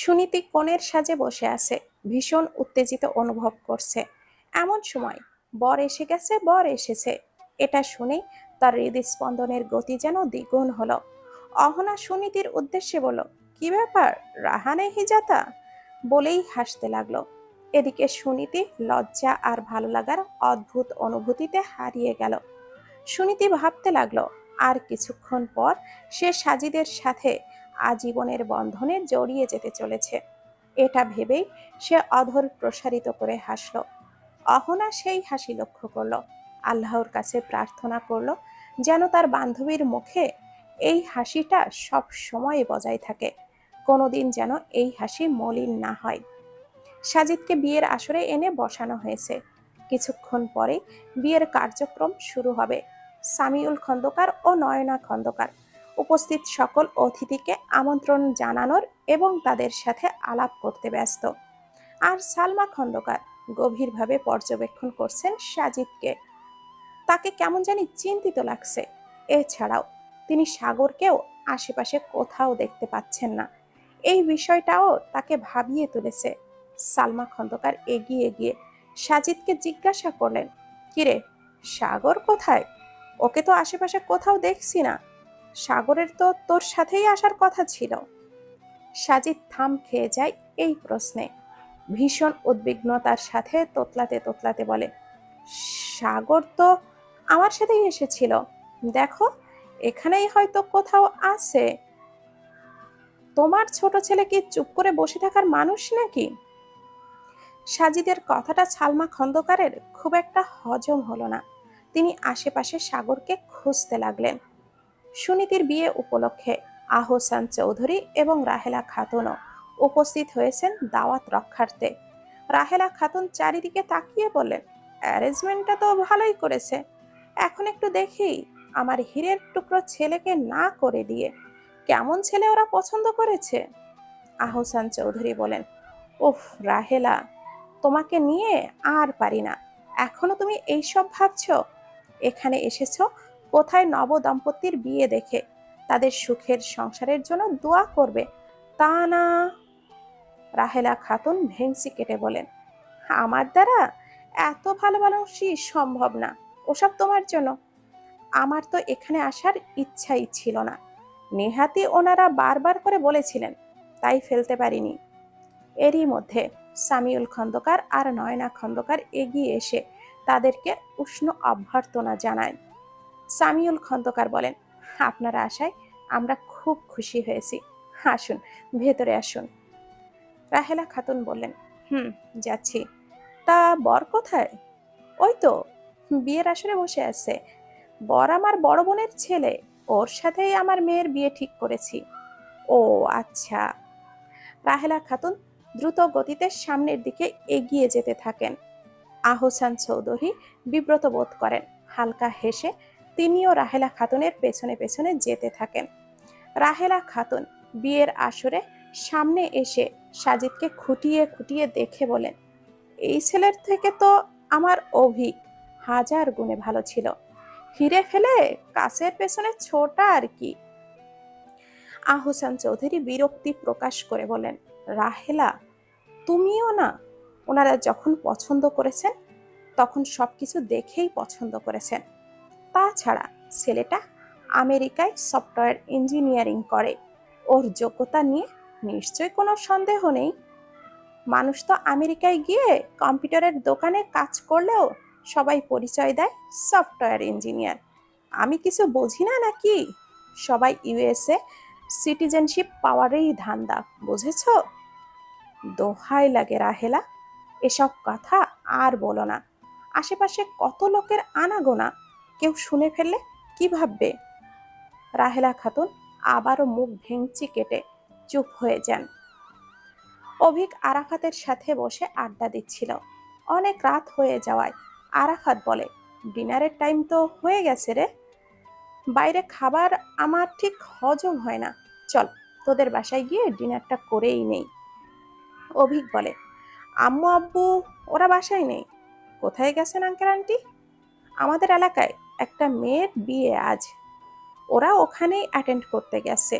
সুনীতি কোণের সাজে বসে আছে, ভীষণ উত্তেজিত অনুভব করছে। এমন সময়, বর এসে গেছে, বর এসেছে। এটা শুনেই তার হৃদস্পন্দনের গতি যেন দ্বিগুণ হলো। অহনা সুনীতির উদ্দেশ্যে বলল, কি ব্যাপার? রাহানে হিজাতা? বলেই হাসতে লাগল। এদিকে সুনীতি লজ্জা আর ভালো লাগার অদ্ভুত অনুভূতিতে হারিয়ে গেল। সুনীতি ভাবতে লাগল, আর কিছুক্ষণ পর সে সাজিদের সাথে আজীবনের বন্ধনে জড়িয়ে যেতে চলেছে। এটা ভেবেই সে অধর প্রসারিত করে হাসল। অহনা সেই হাসি লক্ষ্য করল। আল্লাহর কাছে প্রার্থনা করল যেন তার বান্ধবীর মুখে এই হাসিটা সব সময় বজায় থাকে। কোনোদিন যেন এই হাসি মলিন না হয়। সাজিদকে বিয়ের আসরে এনে বসানো হয়েছে। কিছুক্ষণ পরে বিয়ের কার্যক্রম শুরু হবে। সামিউল খন্দকার ও নয়না খন্দকার। উপস্থিত সকল অতিথিকে আমন্ত্রণ জানানোর এবং তাদের সাথে আলাপ করতে ব্যস্ত। আর সালমা খন্দকার গভীরভাবে পর্যবেক্ষণ করছেন সাজিদকে। তাকে কেমন জানি চিন্তিত লাগছে। এছাড়াও তিনি সাগরকেও আশেপাশে কোথাও দেখতে পাচ্ছেন না। এই বিষয়টাও তাকে ভাবিয়ে তুলেছে। সালমা খন্দকার এগিয়ে গিয়ে সাজিদকে জিজ্ঞাসা করলেন, কিরে, সাগর কোথায়? ওকে তো আশেপাশে কোথাও দেখছি না। সাগরের তো তোর সাথেই আসার কথা ছিল। সাজিদ থাম খেয়ে যায় এই প্রশ্নে। ভীষণ উদ্বিগ্নতার সাথে তোতলাতে তোতলাতে বলে, সাগর তো আমার সাথেই এসেছিল। দেখো, এখানেই হয়তো কোথাও আছে। তোমার ছোট ছেলে কি চুপ করে বসে থাকার মানুষ নাকি? সাজিদের কথাটা সালমা খন্দকারের খুব একটা হজম হলো না। তিনি আশেপাশে সাগরকে খুঁজতে লাগলেন। সুনীতির বিয়ে উপলক্ষে আহসান চৌধুরী এবং রাহেলা খাতুনও উপস্থিত হয়েছেন দাওয়াত রক্ষার্থে। রাহেলা খাতুন চারিদিকে তাকিয়ে বললেন, অ্যারেঞ্জমেন্টটা তো ভালোই করেছে। এখন একটু দেখি আমার হীরের টুকরো ছেলেকে না করে দিয়ে কেমন ছেলে ওরা পছন্দ করেছে? আহসান চৌধুরী বলেন, উফ, রাহেলা, তোমাকে নিয়ে আর পারি না। এখনও তুমি এইসব ভাবছ? এখানে এসেছ কোথায় নব দম্পতির বিয়ে দেখে? তাদের সুখের সংসারের জন্য দোয়া করবে। তা না। রাহেলা খাতুন ভেংসি কেটে বলেন, আমার দ্বারা এত ভালোবাসি সম্ভব না, ওসব তোমার জন্য। আমার তো এখানে আসার ইচ্ছাই ছিল না। নেহাতি ওনারা বারবার করে বলেছিলেন, তাই ফেলতে পারিনি। এরই মধ্যে সামিউল খন্দকার আর নয়না খন্দকার এগিয়ে এসে তাদেরকে উষ্ণ অভ্যর্থনা জানায়। সামিউল খন্দকার বলেন, আপনারা আশায় আমরা খুব খুশি হয়েছি। আসুন, ভেতরে আসুন। রাহেলা খাতুন বললেন, হুম, যাচ্ছি। তা বর কোথায়? ওই তো, বিয়ের আসরে বসে আছে। বর আমার বড় বোনের ছেলে। ওর সাথেই আমার মেয়ের বিয়ে ঠিক করেছি। ও আচ্ছা। রাহেলা খাতুন দ্রুত গতিতে সামনের দিকে এগিয়ে যেতে থাকেন। আহসান চৌধুরী বিব্রত বোধ করেন, হালকা হেসে তিনিও রাহেলা খাতুনের পেছনে পেছনে যেতে থাকেন। রাহেলা খাতুন বিয়ের আসরে সামনে এসে সাজিদকে খুঁটিয়ে খুঁটিয়ে দেখে বলেন, এই ছেলের থেকে তো আমার অভিক হাজার গুণে ভালো ছিল। হিরে ফেলে কাছের পেছনে ছোটা আর কি? আহসান চৌধুরী বিরক্তি প্রকাশ করে বলেন, রাহেলা, তুমিও না ওনারা যখন পছন্দ করেছেন, তখন সব কিছু দেখেই পছন্দ করেছেন। তাছাড়া ছেলেটা আমেরিকায় সফটওয়্যার ইঞ্জিনিয়ারিং করে। ওর যোগ্যতা নিয়ে নিশ্চয়ই কোনো সন্দেহ নেই। মানুষ তো আমেরিকায় গিয়ে কম্পিউটারের দোকানে কাজ করলেও সবাই পরিচয় দেয় সফটওয়্যার ইঞ্জিনিয়ার। আমি কিছু বুঝি না নাকি? সবাই ইউএসএ সিটিজেনশিপ পাওয়ারেই ধান্দা, বুঝেছ? দোহাই লাগে রাহেলা, এসব কথা আর বলো না। আশেপাশে কত লোকের আনাগোনা? কেউ শুনে ফেললে কি ভাববে? রাহেলা খাতুন আবারও মুখ ভেঙচি কেটে চুপ হয়ে যান। অভিক আরাফাতের সাথে বসে আড্ডা দিচ্ছিল। অনেক রাত হয়ে যাওয়ায় আরাফাত বলে, ডিনারের টাইম তো হয়ে গেছে রে। বাইরে খাবার আমার ঠিক হজম হয় না। চল, তোদের বাসায় গিয়ে ডিনারটা করেই নেই। অভিক বলে আম্মু আব্বু ওরা বাসায় নেই। কোথায় গেছেন আঙ্কেল আন্টি আমাদের এলাকায়। একটা মেয়ের বিয়ে আজ। ওরা ওখানেই অ্যাটেন্ড করতে গেছে।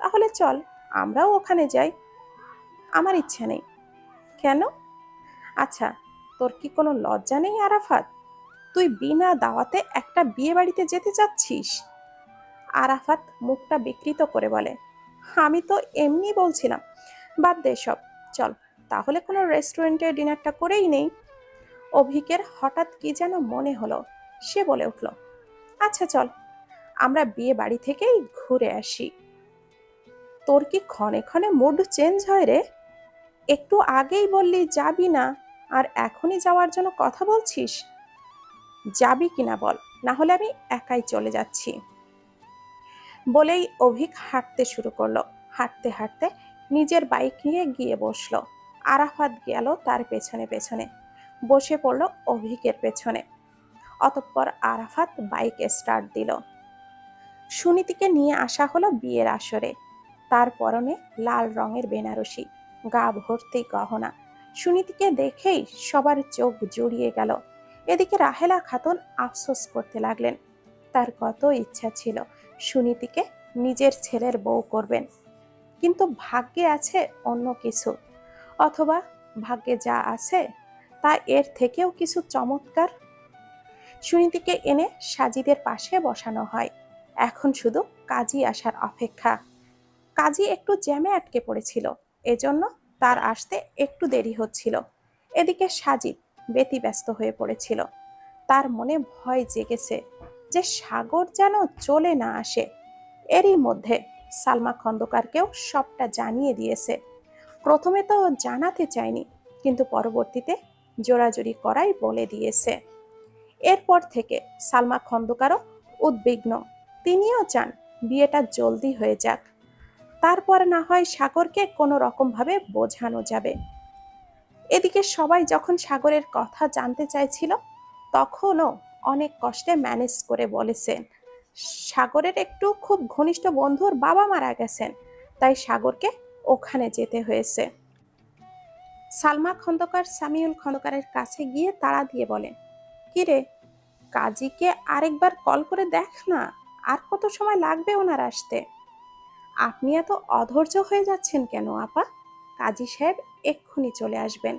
তাহলে চল, আমরাও ওখানে যাই। আমার ইচ্ছা নেই। কেন? আচ্ছা তোর কি কোনো লজ্জা নেই আরাফাত? তুই বিনা দাওয়াতে একটা বিয়ে বাড়িতে যেতে চাচ্ছিস? আরাফাত মুখটা বিকৃত করে বলে, আমি তো এমনি বলছিলাম। বাদ দে সব। চল, তাহলে কোনো রেস্টুরেন্টে ডিনারটা করেই নেই। অভিকের হঠাৎ কি যেন মনে হলো। সে বলে উঠল আচ্ছা চল। আমরা বিয়ে বাড়ি থেকেই ঘুরে আসি। তোর কি ক্ষণে ক্ষণে মুড চেঞ্জ হয় রে? একটু আগেই বললি যাবি না, আর এখনই যাওয়ার জন্য কথা বলছিস? যাবি কিনা বল, না হলে আমি একাই চলে যাচ্ছি। বলেই অভিক হাঁটতে শুরু করল। হাঁটতে হাঁটতে নিজের বাইক নিয়ে গিয়ে বসল। আরাফাত গেল তার পেছনে পেছনে। বসে পড়ল অভিকের পেছনে। অতঃপর আরাফাত বাইক স্টার্ট দিল। সুনীতিকে নিয়ে আসা হলো বিয়ের আসরে। তার পরনে লাল রঙের বেনারসি, গা ভর্তি গহনা। সুনীতিকে দেখেই সবার চোখ জুড়িয়ে গেল। এদিকে রাহেলা খাতুন আফসোস করতে লাগলেন। তার কত ইচ্ছা ছিল সুনীতিকে নিজের ছেলের বউ করবেন। কিন্তু ভাগ্যে আছে অন্য কিছু। অথবা ভাগ্যে যা আছে, তা এর থেকেও কিছু চমৎকার সুনীতিকে এনে সাজিদের পাশে বসানো হয়। এখন শুধু কাজী আসার অপেক্ষা। কাজী একটু জ্যামে আটকে পড়েছিল, এজন্য তার আসতে একটু দেরি হচ্ছিল। এদিকে সাজিদ ব্যতিব্যস্ত হয়ে পড়েছিল। তার মনে ভয় জেগেছে যে সাগর যেন চলে না আসে। এরই মধ্যে সালমা খন্দকারকেও সবটা জানিয়ে দিয়েছে। প্রথমে তো জানাতে চায়নি, কিন্তু পরবর্তীতে জোরাজুরি করাই বলে দিয়েছে। এরপর থেকে সালমা খন্দকারও উদ্বিগ্ন। তিনিও চান বিয়েটা জলদি হয়ে যাক। তারপর না হয় সাগরকে কোনো রকমভাবে বোঝানো যাবে। এদিকে সবাই যখন সাগরের কথা জানতে চাইছিল, তখনও অনেক কষ্টে ম্যানেজ করে বলেছেন, সাগরের একটু খুব ঘনিষ্ঠ বন্ধুর বাবা মারা গেছেন, তাই সাগরকে ওখানে যেতে হয়েছে। সালমা খন্দকার সামিউল খন্দকারের কাছে গিয়ে তাড়া দিয়ে বলেন কিরে কাজীকে আরেকবার কল করে দেখ না, আর কত সময় লাগবে ওনার আসতে? আপনি এত অধৈর্য হয়ে যাচ্ছেন কেন আপা? কাজী সাহেব এক্ষুনি চলে আসবেন।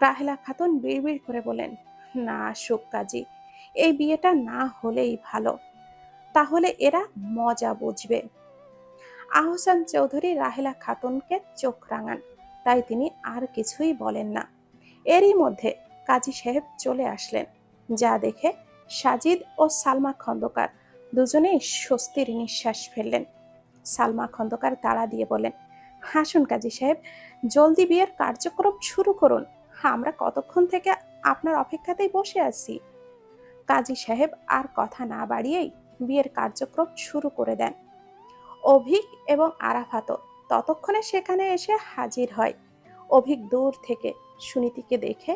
রাহেলা খাতুন বিড়বিড় করে বলেন, না আসুক কাজী, এই বিয়েটা না হলেই ভালো। তাহলে এরা মজা বুঝবে। আহসান চৌধুরী রাহেলা খাতুনকে চোখ রাঙান, তাই তিনি আর কিছুই বলেন না। এরই মধ্যে কাজী সাহেব চলে আসলেন। যা দেখে সাজিদ ও সালমা খন্দকার দুজনেই স্বস্তির নিঃশ্বাস ফেললেন। সালমা খন্দকার তাড়া দিয়ে বলেন হাসুন কাজী সাহেব, জলদি বিয়ের কার্যক্রম শুরু করুন। আমরা কতক্ষণ থেকে আপনার অপেক্ষাতেই বসে আছি? কাজী সাহেব আর কথা না বাড়িয়েই বিয়ের কার্যক্রম শুরু করে দেন। অভিক এবং আরাফাত ততক্ষণে সেখানে এসে হাজির হয়। অভিক দূর থেকে সুনীতিকে দেখে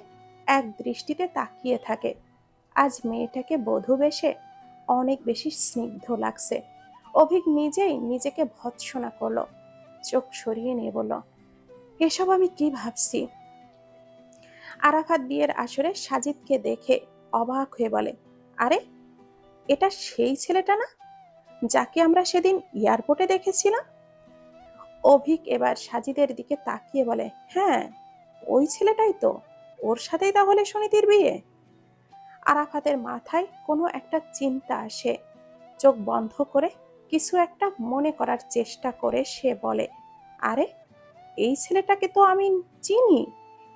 এক দৃষ্টিতে তাকিয়ে থাকে। আজ মেয়েটাকে বধূ বেশে অনেক বেশি স্নিগ্ধ লাগছে। অভিক নিজেই নিজেকে ভৎসনা করল। চোখ সরিয়ে নিয়ে বলল, এসব আমি কি ভাবছি? আরাফাত বিয়ের আসরে সাজিদকে দেখে অবাক হয়ে বলে, আরে, এটা সেই ছেলেটা না? যাকে আমরা সেদিন এয়ারপোর্টে দেখেছিলাম? অভিক এবার সাজিদের দিকে তাকিয়ে বলে হ্যাঁ ওই ছেলেটাই তো। ওর সাথেই তাহলে সুনীতির বিয়ে? আরাফাতের মাথায় কোনো একটা চিন্তা আসে। চোখ বন্ধ করে কিছু একটা মনে করার চেষ্টা করে সে বলে, আরে, এই ছেলেটাকে তো আমি চিনি।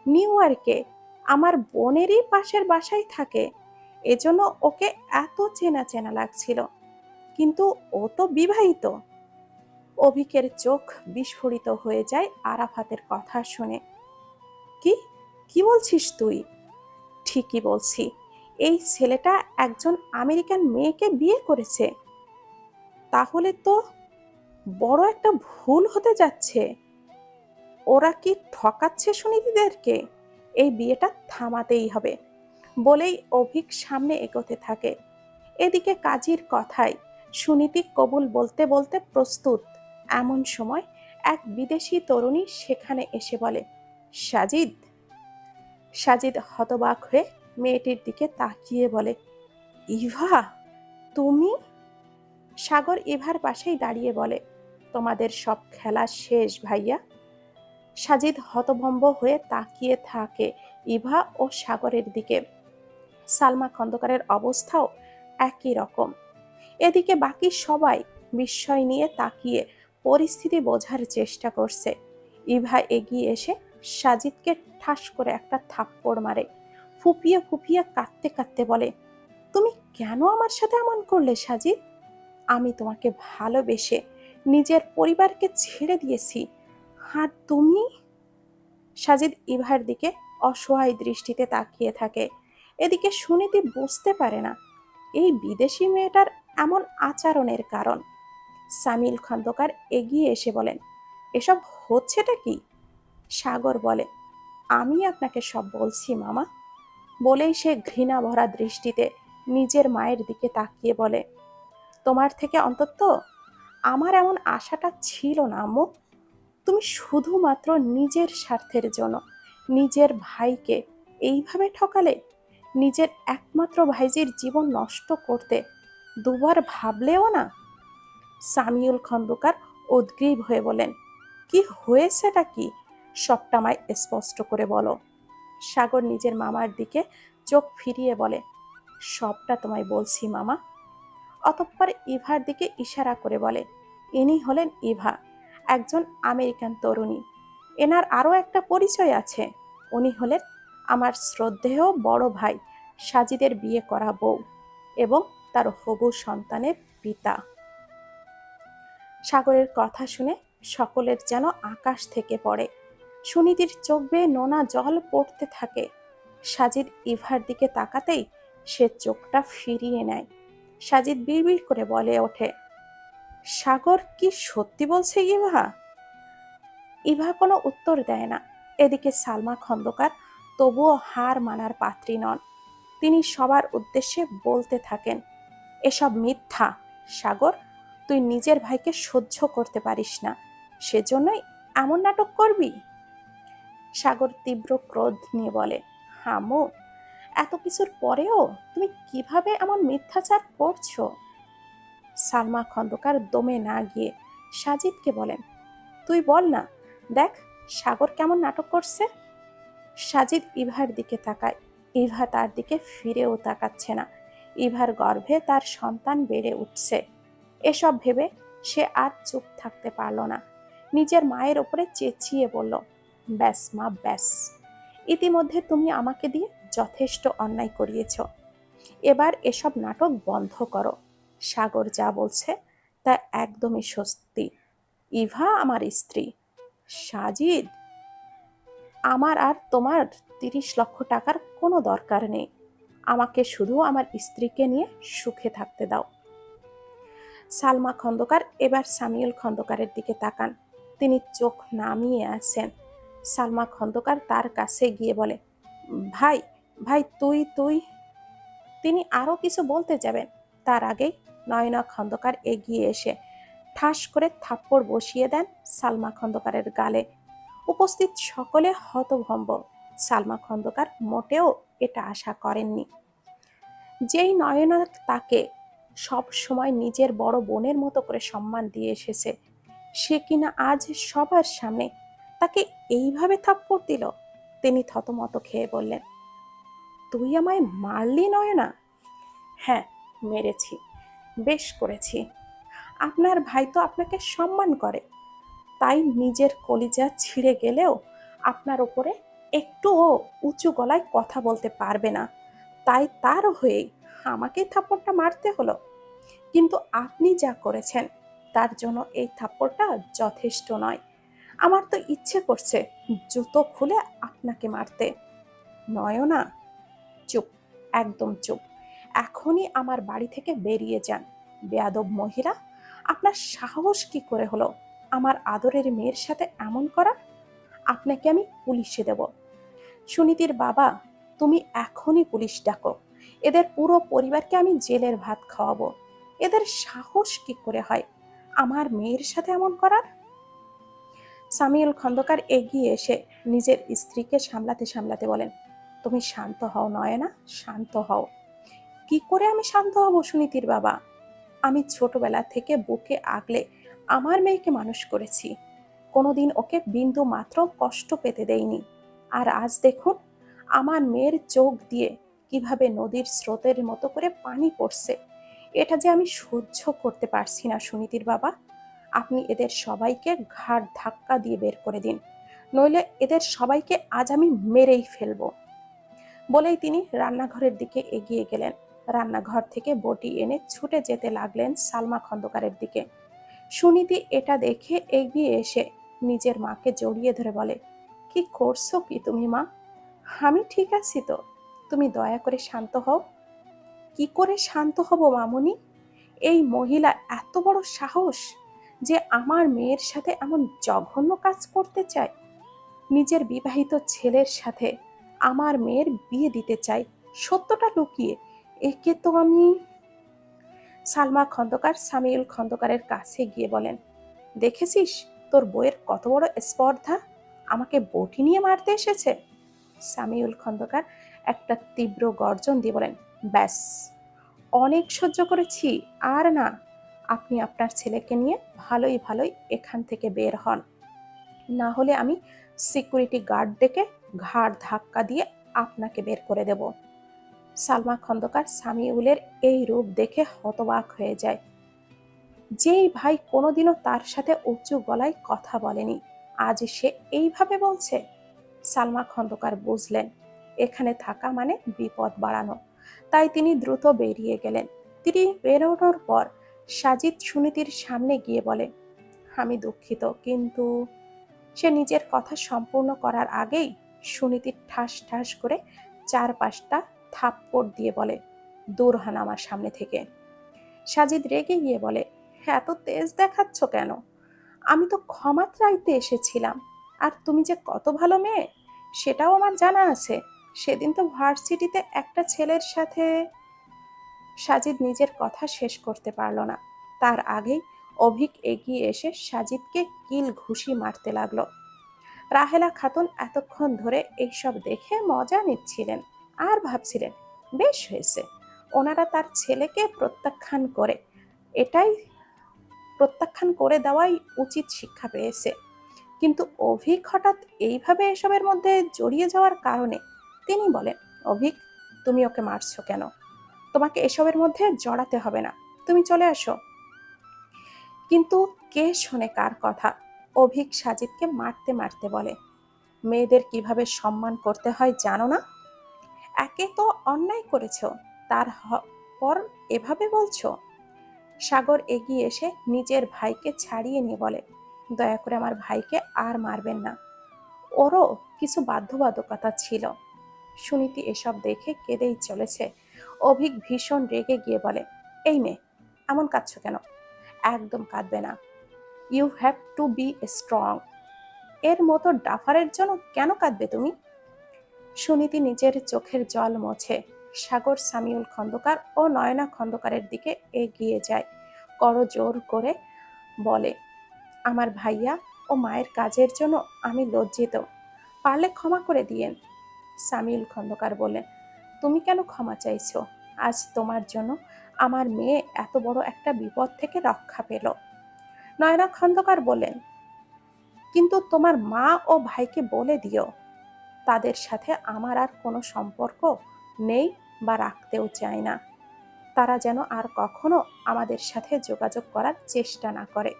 নিউ ইয়র্কে আমার বোনেরই পাশের বাসায় থাকে। এজন্য ওকে এত চেনা চেনা লাগছিল। কিন্তু ও তো বিবাহিত। অভিকের চোখ বিস্ফোরিত হয়ে যায় আরাফাতের কথা শুনে। কি? কি বলছিস তুই? ঠিকই বলছি। এই ছেলেটা একজন আমেরিকান মেয়েকে বিয়ে করেছে। তাহলে তো বড় একটা ভুল হতে যাচ্ছে। ওরা কি ঠকাচ্ছে সুনীতিদেরকে? এই বিয়েটা থামাতেই হবে। বলেই অভিক সামনে এগোতে থাকে। এদিকে কাজীর কথায় সুনীতি কবুল বলতে বলতে প্রস্তুত। এমন সময় এক বিদেশি তরুণী সেখানে এসে বলে, সাজিদ সাজিদ হতবাক হয়ে মেয়েটির দিকে তাকিয়ে বলে, ইভা, তুমি? সাগর ইভার পাশেই দাঁড়িয়ে বলে, তোমাদের সব খেলা শেষ ভাইয়া। সাজিদ হতভম্ব হয়ে তাকিয়ে থাকে ইভা ও সাগরের দিকে। সালমা খন্দকারের অবস্থাও একই রকম। এদিকে বাকি সবাই বিস্ময় নিয়ে তাকিয়ে পরিস্থিতি বোঝার চেষ্টা করছে। ইভা এগিয়ে এসে সাজিদকে ঠাস করে একটা থাপ্পড় মারে। ফুপিয়ে ফুপিয়ে কাঁদতে কাঁদতে বলে, তুমি কেন আমার সাথে এমন করলে সাজিদ? আমি তোমাকে ভালোবেসে নিজের পরিবারকে ছেড়ে দিয়েছি। আর তুমি? সাজিদ ইভার দিকে অসহায় দৃষ্টিতে তাকিয়ে থাকে। এদিকে সুনীতি বুঝতে পারে না, এই বিদেশি মেয়েটার এমন আচরণের কারণ। সামিল খন্দকার এগিয়ে এসে বলেন, এসব হচ্ছেটা কি? সাগর বলে, আমি আপনাকে সব বলছি, মামা। বলেই সে ঘৃণা ভরা দৃষ্টিতে নিজের মায়ের দিকে তাকিয়ে বলে, তোমার থেকে অন্তত আমার এমন আশাটা ছিল না, আম্মু। তুমি শুধুমাত্র নিজের স্বার্থের জন্য, নিজের ভাইকে এইভাবে ঠকালে, নিজের একমাত্র ভাইজির জীবন নষ্ট করতে দুবার ভাবলেও না? সামিউল খন্দকার উদ্গ্রীব হয়ে বলেন কি হয়েছেটা কি? সবটা আমায় স্পষ্ট করে বলো। সাগর নিজের মামার দিকে চোখ ফিরিয়ে বলে, সবটা তোমায় বলছি মামা। অতঃপর ইভার দিকে ইশারা করে বলে, ইনি হলেন ইভা, একজন আমেরিকান তরুণী। এনার আরও একটা পরিচয় আছে। উনি হলেন আমার শ্রদ্ধেয় বড় ভাই সাজিদের বিয়ে করা বউ এবং তার হবু সন্তানের পিতা। সাগরের কথা শুনে সকলের যেন আকাশ থেকে পড়ে। সুনীতির চোখ বেয়ে নোনা জল পড়তে থাকে। সাজিদ ইভার দিকে তাকাতেই সে চোখটা ফিরিয়ে নেয়। সাজিদ বিড়বিড় করে বলে ওঠে, সাগর কি সত্যি বলছে ইভা? ইভা কোনো উত্তর দেয় না। এদিকে সালমা খন্দকার তবুও হার মানার পাত্রী নন। তিনি সবার উদ্দেশ্যে বলতে থাকেন, এসব মিথ্যা। সাগর, তুই নিজের ভাইকে সহ্য করতে পারিস না। সেজন্যই এমন নাটক করবি? সাগর তীব্র ক্রোধ নিয়ে বলে, হামো, এত কিছুর পরেও তুমি কীভাবে আমার মিথ্যাচার করছ? সালমা খন্দকার দমে না গিয়ে সাজিদকে বলেন তুই বল না, দেখ সাগর কেমন নাটক করছে? সাজিদ ইভার দিকে তাকায়, ইভা তার দিকে ফিরেও তাকাচ্ছে না, ইভার গর্ভে তার সন্তান বেড়ে উঠছে। এসব ভেবে সে আর চুপ থাকতে পারল না, নিজের মায়ের ওপরে চেঁচিয়ে বলল ব্যাস, মা, ব্যাস। ইতিমধ্যে তুমি আমাকে দিয়ে যথেষ্ট অন্যায় করিয়েছ। এবার এসব নাটক বন্ধ করো। সাগর যা বলছে তা একদমই সত্যি। ইভা আমার স্ত্রী। সাজিদ! আমার আর তোমার তিরিশ লক্ষ টাকার কোনো দরকার নেই। আমাকে শুধু আমার স্ত্রীকে নিয়ে সুখে থাকতে দাও। সালমা খন্দকার, এবার সামিউল খন্দকারের দিকে তাকান। তিনি চোখ নামিয়ে আছেন। সালমা খন্দকার তার কাছে গিয়ে বলে, ভাই ভাই, তুই তুই? তিনি আরও কিছু বলতে যাবেন। তার আগেই নয়না খন্দকার এগিয়ে এসে ঠাস করে থাপ্পড় বসিয়ে দেন সালমা খন্দকারের গালে। উপস্থিত সকলে হতভম্ব। সালমা খন্দকার মোটেও এটা আশা করেননি। যেই নয়না তাকে সব সময় নিজের বড় বোনের মতো করে সম্মান দিয়ে এসেছে, সে কিনা আজ সবার সামনে তাকে এইভাবে থাপ্পড় দিল। তিনি থতমত খেয়ে বললেন, তুই আমায় মারলি নয় না হ্যাঁ মেরেছি, বেশ করেছি। আপনার ভাই তো আপনাকে সম্মান করে। তাই নিজের কলিজা ছিঁড়ে গেলেও আপনার ওপরে একটুও উঁচু গলায় কথা বলতে পারবে না। তাই তার হয়েই আমাকেই থাপ্পড়টা মারতে হলো। কিন্তু আপনি যা করেছেন, তার জন্য এই থাপ্পড়টা যথেষ্ট নয়। আমার তো ইচ্ছে করছে জুতো খুলে আপনাকে মারতে। নয়না চুপ, একদম চুপ। এখনই আমার বাড়ি থেকে বেরিয়ে যান। বেয়াদব মহিলা, আপনার সাহস কি করে হলো? আমার আদরের মেয়ের সাথে এমন করা আপনাকে আমি পুলিশে দেব। সুনীতির বাবা, তুমি এখনই পুলিশ ডাকো। এদের পুরো পরিবারকে আমি জেলের ভাত খাওয়াবো। এদের সাহস কি করে হয়? আমার মেয়ের সাথে এমন করার? সামিউল খন্দকার এগিয়ে এসে নিজের স্ত্রীকে সামলাতে সামলাতে বলেন, তুমি শান্ত হও নয়না, শান্ত হও। কি করে আমি শান্ত হব সুনীতির বাবা? আমি ছোটবেলা থেকে বুকে আগলে আমার মেয়েকে মানুষ করেছি। কোনোদিন ওকে বিন্দু মাত্র কষ্ট পেতে দেইনি। আর আজ দেখুন, আমার মেয়ের চোখ দিয়ে কীভাবে নদীর স্রোতের মতো করে পানি পড়ছে। এটা যে আমি সহ্য করতে পারছি না সুনীতির বাবা। আপনি এদের সবাইকে ঘাড় ধাক্কা দিয়ে বের করে দিন। নইলে এদের সবাইকে আজ আমি মেরেই ফেলব। বলেই তিনি রান্নাঘরের দিকে এগিয়ে গেলেন। রান্নাঘর থেকে বটি এনে ছুটে যেতে লাগলেন সালমা খন্দকারের দিকে। সুনীতি এটা দেখে এগিয়ে এসে নিজের মাকে জড়িয়ে ধরে বলে, কি করছ কি তুমি মা? আমি ঠিক আছি তো। তুমি দয়া করে শান্ত হও। কি করে শান্ত হব মামুনি? এই মহিলা এত বড় সাহস! যে আমার মেয়ের সাথে এমন জঘন্য কাজ করতে চায়। নিজের বিবাহিত ছেলের সাথে আমার মেয়ের বিয়ে দিতে চাই সত্যটা লুকিয়ে, একে তো আমি সালমা খন্দকার সামিউল খন্দকারের কাছে গিয়ে বলেন, দেখেছিস তোর বইয়ের কত বড় স্পর্ধা? আমাকে বটি নিয়ে মারতে এসেছে? সামিউল খন্দকার একটা তীব্র গর্জন দিয়ে বলেন, ব্যাস, অনেক সহ্য করেছি, আর না। আপনি আপনার ছেলেকে নিয়ে ভালোই ভালোই এখান থেকে বের হন। না হলে আমি সিকিউরিটি গার্ড ডেকে ঘাড় ধাক্কা দিয়ে আপনাকে বের করে দেব। সালমা খন্দকার সামিউলের এই রূপ দেখে হতবাক হয়ে যায়। যেই ভাই কোনোদিনও তার সাথে উঁচু গলায় কথা বলেনি, আজ সে এইভাবে বলছে? সালমা খন্দকার বুঝলেন, এখানে থাকা মানে বিপদ বাড়ানো। তাই তিনি দ্রুত বেরিয়ে গেলেন। তিনি বেরোনোর পর সাজিদ সুনীতির সামনে গিয়ে বলে, আমি দুঃখিত, কিন্তু সে নিজের কথা সম্পূর্ণ করার আগেই সুনীতির ঠাস ঠাস করে চার পাঁচটা থাপ্পড় দিয়ে বলে, দূর হন আমার সামনে থেকে। সাজিদ রেগে গিয়ে বলে, এত তেজ দেখাচ্ছ কেন? আমি তো ক্ষমা চাইতে এসেছিলাম, আর তুমি যে কত ভালো মেয়ে, সেটাও আমার জানা আছে। সেদিন তো ভার্সিটিতে একটা ছেলের সাথে সাজিদ নিজের কথা শেষ করতে পারল না। তার আগেই অভিক এগিয়ে এসে সাজিদকে কিল ঘুষি মারতে লাগল। রাহেলা খাতুন এতক্ষণ ধরে এইসব দেখে মজা নিচ্ছিলেন, আর ভাবছিলেন, বেশ হয়েছে। ওনারা তার ছেলেকে প্রত্যাখ্যান করে, এটাই প্রত্যাখ্যান করে দেওয়াই উচিত শিক্ষা পেয়েছে। কিন্তু অভিক হঠাৎ এইভাবে এসবের মধ্যে জড়িয়ে যাওয়ার কারণে তিনি বলেন, অভিক, তুমি ওকে মারছো কেন? তোমাকে এসবের মধ্যে জড়াতে হবে না। তুমি চলে আসো। কিন্তু কে শোনে কার কথা? অভিক সাজিদকে মারতে মারতে বলে, মেয়েদের কীভাবে সম্মান করতে হয় জানো না? একে তো অন্যায় করেছ, তার পর এভাবে বলছো? সাগর এগিয়ে এসে নিজের ভাইকে ছাড়িয়ে নিয়ে বলে, দয়া করে আমার ভাইকে আর মারবেন না। ওরও কিছু বাধ্যবাধকতা ছিল। সুনীতি এসব দেখে কেঁদেই চলেছে। অভিক ভীষণ রেগে গিয়ে বলে, এই মেয়ে, এমন কাঁদছো কেন? একদম কাঁদবে না। You have to be strong এর মতো ডাফারের জন্য কেন কাঁদবে তুমি? সুনীতি নিজের চোখের জল মোছে সাগর, সামিউল খন্দকার ও নয়না খন্দকারের দিকে এগিয়ে যায়। করো জোর করে বলে, আমার ভাইয়া ও মায়ের কাজের জন্য আমি লজ্জিত। পারলে ক্ষমা করে দিয়েন। সামিউল খন্দকার বললেন তুমি কেন ক্ষমা চাইছো? আজ তোমার জন্য আমার মেয়ে এত বড় একটা বিপদ থেকে রক্ষা পেল। নয়না খন্দকার বলেন কিন্তু তোমার মা ও ভাইকে বলে দিও। তাদের সাথে আমার আর কোনো সম্পর্ক নেই বা রাখতেও চাই না। তারা যেন আর কখনো আমাদের সাথে যোগাযোগ করার চেষ্টা না করে।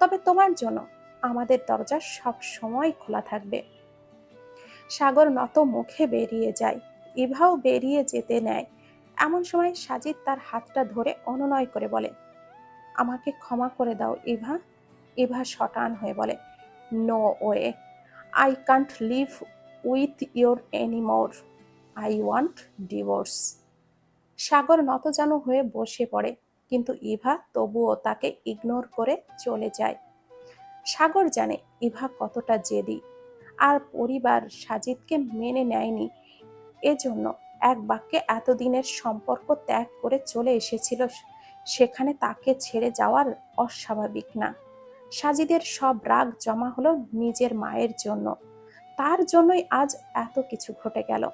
তবে তোমার জন্য আমাদের দরজা সব সময় খোলা থাকবে। সাগর নত মুখে বেরিয়ে যায়। ইভাও বেরিয়ে যেতে নেয়। এমন সময় সাজিদ তার হাতটা ধরে অনুনয় করে বলে, আমাকে ক্ষমা করে দাও ইভা। ইভা শটান হয়ে বলে, no way. I can't live with your anymore. I want divorce. Sagar নতজানু হয়ে বসে পড়ে, কিন্তু ইভা তবুও তাকে ইগনোর করে চলে যায়। সাগর জানে ইভা কতটা জেদি, আর পরিবার সাজিদকে মেনে নেয়নি। এজন্য এক বাক্যে এতদিনের সম্পর্ক ত্যাগ করে চলে এসেছিল সেখানে তাকে ছেড়ে যাওয়ার অস্বাভাবিক না। সাজিদের সব রাগ জমা হলো নিজের মায়ের জন্য। তার জন্যই আজ এত কিছু ঘটে গেল।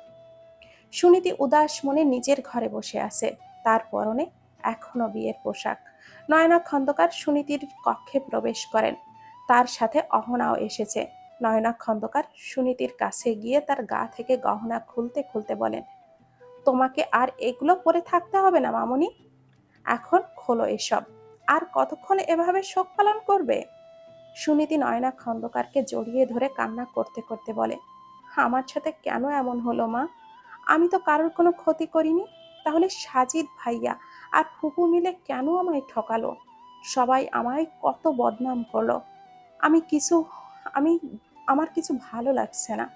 সুনীতি উদাস মনে নিজের ঘরে বসে আছে। তার পরনে এখনও বিয়ের পোশাক। নয়না খন্দকার সুনীতির কক্ষে প্রবেশ করেন। তার সাথে অহনাও এসেছে। নয়না খন্দকার সুনীতির কাছে গিয়ে তার গা থেকে গহনা খুলতে খুলতে বলেন, তোমাকে আর এগুলো পরে থাকতে হবে না, মামুনি। এখন খোলো এসব। আর কতক্ষণ এভাবে শোক পালন করবে? সুনীতি নয়না খন্দকারকে জড়িয়ে ধরে কান্না করতে করতে বলে, আমার সাথে কেন এমন হলো, মা? আমি তো কারোর কোনো ক্ষতি করিনি। তাহলে সাজিদ ভাইয়া আর ফুপু মিলে কেন আমায় ঠকালো? সবাই আমায় কত বদনাম করল। আমি কিছু, আমি আমার কিছু ভালো লাগছে না।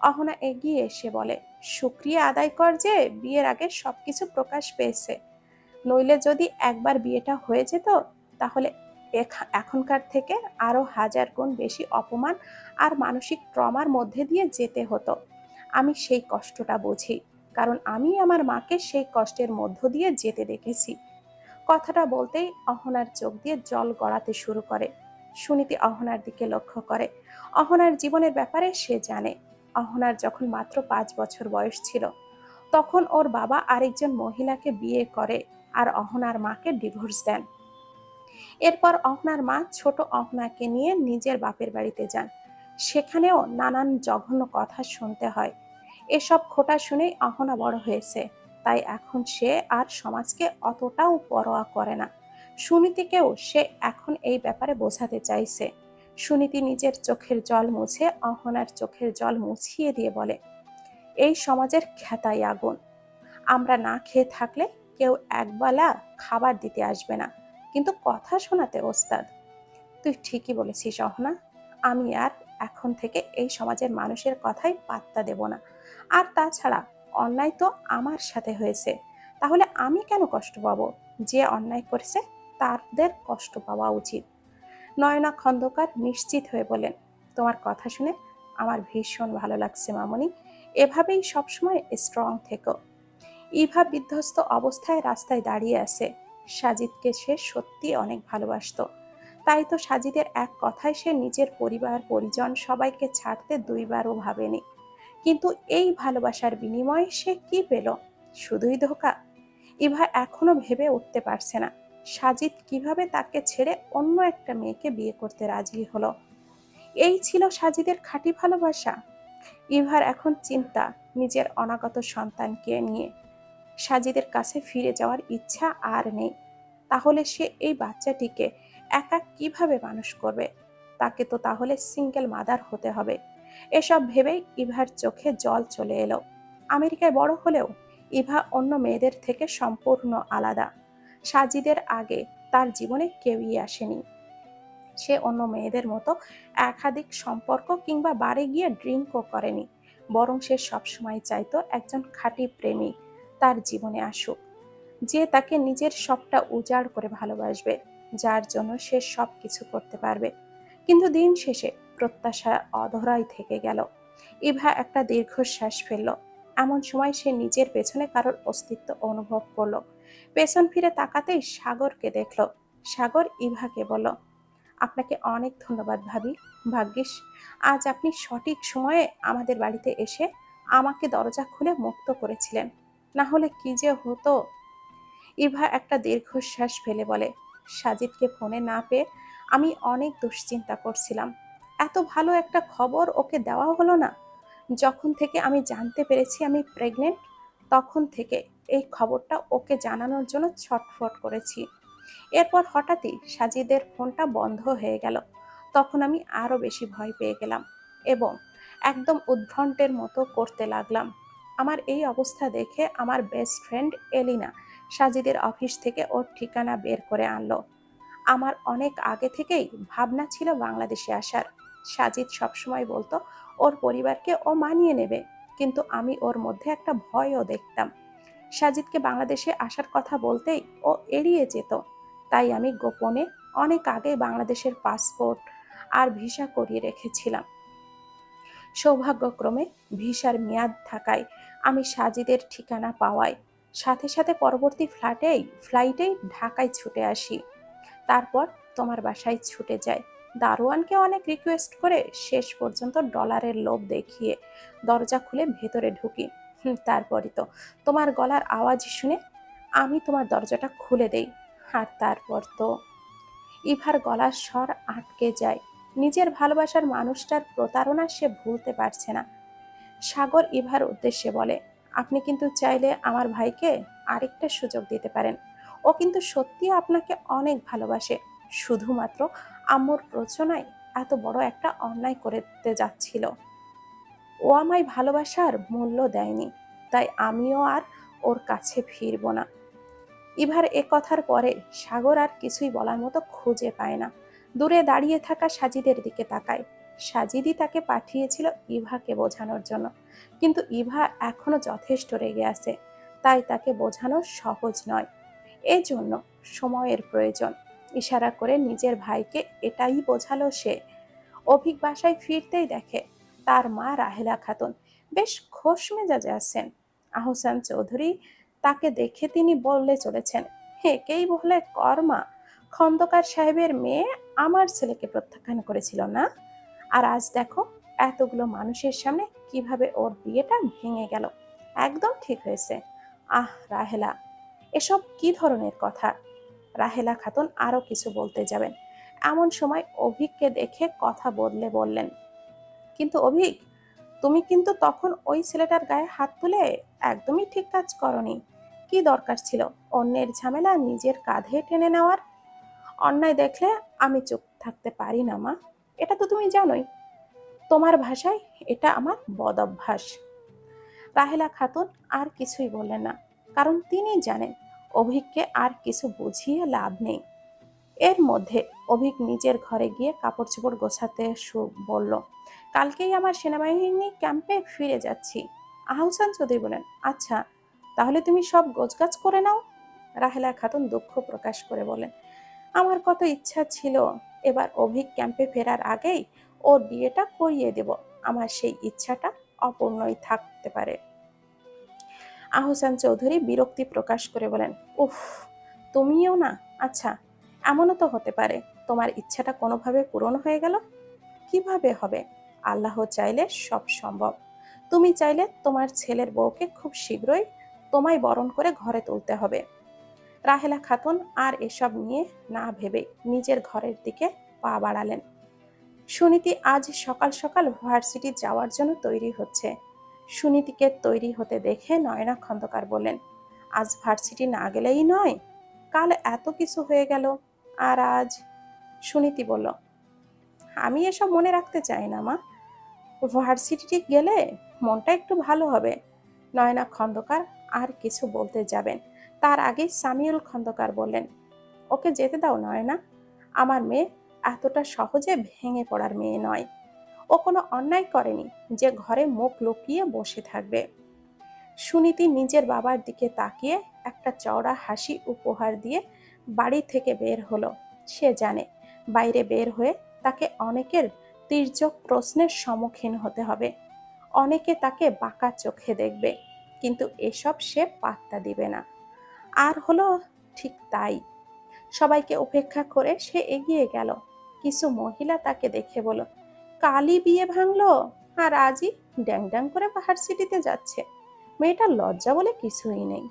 অহনা এগিয়ে এসে বলে, শুক্রিয়া আদায় কর যে বিয়ের আগে সবকিছু প্রকাশ পেয়েছে। নইলে যদি একবার বিয়েটা হয়ে যেত, তাহলে এখ- এখনকার থেকে আরও হাজার গুণ বেশি অপমান আর মানসিক ট্রমার মধ্যে দিয়ে যেতে হতো। আমি সেই কষ্টটা বুঝি, কারণ আমি আমার মাকে সেই কষ্টের মধ্য দিয়ে যেতে দেখেছি। কথাটা বলতেই অহনার চোখ দিয়ে জল গড়াতে শুরু করে। সুনীতি অহনার দিকে লক্ষ্য করে। অহনার জীবনের ব্যাপারে সে জানে। অহনার যখন মাত্র পাঁচ বছর বয়স ছিল, তখন ওর বাবা আরেকজন মহিলাকে বিয়ে করে আর অহনার মাকে ডিভোর্স দেন। এরপর অহনার মা ছোট অহনাকে নিয়ে নিজের বাপের বাড়িতে যান। সেখানেও নানান জঘন্য কথা শুনতে হয়। এসব খোটা শুনেই অহনা বড় হয়েছে। তাই এখন সে আর সমাজকে অতটাও পরোয়া করে না। সুনীতিকেও সে এখন এই ব্যাপারে বোঝাতে চাইছে। সুনীতি নিজের চোখের জল মুছে, অহনার চোখের জল মুছিয়ে দিয়ে বলে, এই সমাজের খ্যাতাই আগুন। আমরা না খেয়ে থাকলে কেউ একবেলা খাবার দিতে আসবে না। কিন্তু কথা শোনাতে ওস্তাদ, তুই ঠিকই বলেছিস অহনা। আমি আর এখন থেকে এই সমাজের মানুষের কথাই পাত্তা দেব না। আর তাছাড়া অন্যায় তো আমার সাথে হয়েছে। তাহলে আমি কেন কষ্ট পাবো? যে অন্যায় করেছে তাদের কষ্ট পাওয়া উচিত। নয়না খন্দকার নিশ্চিত হয়ে বলেন তোমার কথা শুনে আমার ভীষণ ভালো লাগছে মামনি। এভাবেই সবসময় স্ট্রং থেকো। ইভা বিধ্বস্ত অবস্থায় রাস্তায় দাঁড়িয়ে আছে। সাজিদকে সে সত্যি অনেক ভালোবাসতো। তাই তো সাজিদের এক কথায় সে নিজের পরিবার, পরিজন সবাইকে ছাড়তে দুইবারও ভাবেনি। কিন্তু এই ভালোবাসার বিনিময়ে সে কি পেল? শুধুই ধোকা। ইভা এখনও ভেবে উঠতে পারছে না। সাজিদ কীভাবে তাকে ছেড়ে অন্য একটা মেয়েকে বিয়ে করতে রাজি হলো? এই ছিল সাজিদের খাঁটি ভালোবাসা। ইভার এখন চিন্তা নিজের অনাগত সন্তানকে নিয়ে। সাজিদের কাছে ফিরে যাওয়ার ইচ্ছা আর নেই। তাহলে সে এই বাচ্চাটিকে একা কীভাবে মানুষ করবে? তাকে তো তাহলে সিঙ্গেল মাদার হতে হবে। এসব ভেবেই ইভার চোখে জল চলে এলো। আমেরিকায় বড় হলেও ইভা অন্য মেয়েদের থেকে সম্পূর্ণ আলাদা। সাজিদের আগে তার জীবনে কেউই আসেনি। সে অন্য মেয়েদের মতো একাধিক সম্পর্ক কিংবা বারে গিয়ে ড্রিঙ্কও করেনি, বরং সে সবসময় চাইতো একজন খাঁটি প্রেমিক তার জীবনে আসুক। যে তাকে নিজের সবটা উজাড় করে ভালোবাসবে, যার জন্য সে সব কিছু করতে পারবে। কিন্তু দিন শেষে প্রত্যাশা অধরাই থেকে গেল। ইভা একটা দীর্ঘশ্বাস ফেলল। এমন সময় সে নিজের পেছনে কারোর অস্তিত্ব অনুভব করল। পেছন ফিরে তাকাতেই সাগরকে দেখল। সাগর ইভাকে বলল, আপনাকে অনেক ধন্যবাদ ভাবি, ভাগ্যিস। আজ আপনি সঠিক সময়ে আমাদের বাড়িতে এসে আমাকে দরজা খুলে মুক্ত করেছিলেন। না হলে কি যে হতো? ইভা একটা দীর্ঘশ্বাস ফেলে বলে, সাজিদকে ফোনে না পেয়ে আমি অনেক দুশ্চিন্তা করছিলাম। এত ভালো একটা খবর ওকে দেওয়া হলো না। যখন থেকে আমি জানতে পেরেছি আমি প্রেগনেন্ট, তখন থেকে এই খবরটা ওকে জানানোর জন্য ছটফট করেছি। এরপর হঠাৎই সাজিদের ফোনটা বন্ধ হয়ে গেল। তখন আমি আরও বেশি ভয় পেয়ে গেলাম এবং একদম উদ্ভ্রন্টের মতো করতে লাগলাম। আমার এই অবস্থা দেখে আমার বেস্ট ফ্রেন্ড এলিনা সাজিদের অফিস থেকে ওর ঠিকানা বের করে আনলো। আমার অনেক আগে থেকেই ভাবনা ছিল বাংলাদেশে আসার। সাজিদ সবসময় বলতো, ওর পরিবারকে ও মানিয়ে নেবে। কিন্তু আমি ওর মধ্যে একটা ভয়ও দেখতাম। সাজিদকে বাংলাদেশে আসার কথা বলতেই ও এড়িয়ে যেত। তাই আমি গোপনে অনেক আগে বাংলাদেশের পাসপোর্ট আর ভিসা করিয়ে রেখেছিলাম। সৌভাগ্যক্রমে ভিসার মেয়াদ থাকায় আমি সাজিদের ঠিকানা পাওয়ায় সাথে সাথে পরবর্তী ফ্ল্যাটেই ফ্লাইটেই ঢাকায় ছুটে আসি। তারপর তোমার বাসায় ছুটে যায় দারোয়ানকে অনেক রিকোয়েস্ট করে শেষ পর্যন্ত ডলারের লোভ দেখিয়ে দরজা খুলে ভেতরে ঢুকি। হুম, তারপরই তো। তোমার গলার আওয়াজ শুনে আমি তোমার দরজাটা খুলে দেই। আর তারপর তো ইভার গলার স্বর আটকে যায়। নিজের ভালোবাসার মানুষটার প্রতারণা সে ভুলতে পারছে না। সাগর ইভার উদ্দেশ্যে বলে আপনি কিন্তু চাইলে আমার ভাইকে আরেকটা সুযোগ দিতে পারেন। ও কিন্তু সত্যি আপনাকে অনেক ভালোবাসে। শুধুমাত্র আম্মুর প্রচনায় এত বড় একটা অন্যায় করতে যাচ্ছিল। ও আমায় ভালোবাসার মূল্য দেয়নি, তাই আমিও আর ওর কাছে ফিরব না। ইভার এ কথার পরে সাগর আর কিছুই বলার মতো খুঁজে পায় না। দূরে দাঁড়িয়ে থাকা সাজিদের দিকে তাকায়। সাজিদি তাকে পাঠিয়েছিল ইভাকে বোঝানোর জন্য, কিন্তু ইভা এখনও যথেষ্ট রেগে আছে, তাই তাকে বোঝানো সহজ নয়। এজন্য সময়ের প্রয়োজন, ইশারা করে নিজের ভাইকে এটাই বোঝালো সে। অভিক বাসায় ফিরতেই দেখে তার মা রাহেলা খাতুন। বেশ খোশ মেজাজে আছেন। আহসান চৌধুরী তাকে দেখে তিনি বললে চলেছেন একেই বলে কর্মা খন্দকার সাহেবের মেয়ে আমার ছেলেকে প্রত্যাখ্যান করেছিল না? আর আজ দেখো, এতগুলো মানুষের সামনে কীভাবে ওর বিয়েটা ভেঙে গেল। একদম ঠিক হয়েছে। আহ, রাহেলা, এসব কি ধরনের কথা রাহেলা খাতুন আরও কিছু বলতে যাবেন। এমন সময় অভিককে দেখে কথা বদলে বললেন কিন্তু অভিক, তুমি কিন্তু তখন ওই ছেলেটার গায়ে হাত তুলে একদমই ঠিক কাজ করনি। কি দরকার ছিল? অন্যের ঝামেলা নিজের কাঁধে টেনে নেওয়ার? অন্যায় দেখলে আমি চুপ থাকতে পারি না, মা। এটা তো তুমি জানোই। তোমার ভাষায় এটা আমার বদ অভ্যাস। রাহেলা খাতুন আর কিছুই বললেন না, কারণ তিনি জানেন অভিককে আর কিছু বুঝিয়ে লাভ নেই। এর মধ্যে অভিক নিজের ঘরে গিয়ে কাপড় চোপড় গোছাতে বলল, কালকেই আমার সেনাবাহিনী ক্যাম্পে ফিরে যাচ্ছি। আহসান চৌধুরী বলেন আচ্ছা তাহলে তুমি সব গোছগাছ করে নাও? রাহেলা খাতুন দুঃখ প্রকাশ করে বলেন, আমার কত ইচ্ছা ছিল, এবার অভিক ক্যাম্পে ফেরার আগেই ওর বিয়েটা করিয়ে দেব। আমার সেই ইচ্ছাটা অপূর্ণই থাকতে পারে। আহসান চৌধুরী বিরক্তি প্রকাশ করে বলেন, উফ, তুমিও না? আচ্ছা এমনও তো হতে পারে। তোমার ইচ্ছাটা কোনোভাবে পূরণ হয়ে গেল? কীভাবে হবে? আল্লাহ চাইলে সব সম্ভব। তুমি চাইলে তোমার ছেলের বউকে খুব শীঘ্রই তোমায় বরণ করে ঘরে তুলতে হবে। রাহেলা খাতুন আর এসব নিয়ে না ভেবে নিজের ঘরের দিকে পা বাড়ালেন। সুনীতি আজ সকাল সকাল ভার্সিটি যাওয়ার জন্য তৈরি হচ্ছে। সুনীতিকে তৈরি হতে দেখে নয়না খন্দকার বললেন, আজ ভার্সিটি না গেলেই নয়। কাল এত কিছু হয়ে গেল। আর আজ সুনীতি বলল, আমি এসব মনে রাখতে চাই না, মা। ভার্সিটি গেলে মনটা একটু ভালো হবে। নয়না খন্দকার আর কিছু বলতে যাবেন। তার আগে সামিউল খন্দকার বললেন, ওকে যেতে দাও নয়না। আমার মেয়ে এতটা সহজে ভেঙে পড়ার মেয়ে নয়। ও কোনো অন্যায় করেনি। যে ঘরে মুখ লুকিয়ে বসে থাকবে। সুনীতি নিজের বাবার দিকে তাকিয়ে একটা চওড়া হাসি উপহার দিয়ে বাড়ি থেকে বের হলো। সে জানে, বাইরে বের হয়ে তাকে অনেকের তির্যক প্রশ্নের সম্মুখীন হতে হবে। অনেকে তাকে বাঁকা চোখে দেখবে, কিন্তু এসব সে পাত্তা দিবে না। আর হলো ঠিক তাই। সবাইকে উপেক্ষা করে সে এগিয়ে গেল। কিছু মহিলা তাকে দেখে বলো কালই বিয়ে ভাঙলো আর আজই ড্যাং ড্যাং করে পাহাড় সিটিতে যাচ্ছে। মেয়েটার লজ্জা বলে কিছুই নেই।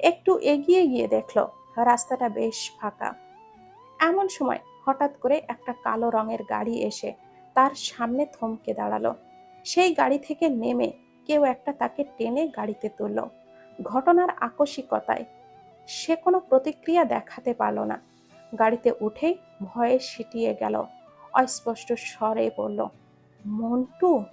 একটু এগিয়ে গিয়ে দেখল রাস্তাটা বেশ ফাঁকা। এমন সময় হঠাৎ করে একটা কালো রঙের গাড়ি এসে তার সামনে থমকে দাঁড়াল। সেই গাড়ি থেকে নেমে কেউ একটা তাকে টেনে গাড়িতে তুলল। ঘটনার আকস্মিকতায় সে কোনো প্রতিক্রিয়া দেখাতে পারল না। গাড়িতে উঠেই ভয়ে সিটিয়ে গেল। অস্পষ্ট স্বরে বলল, মন্টু!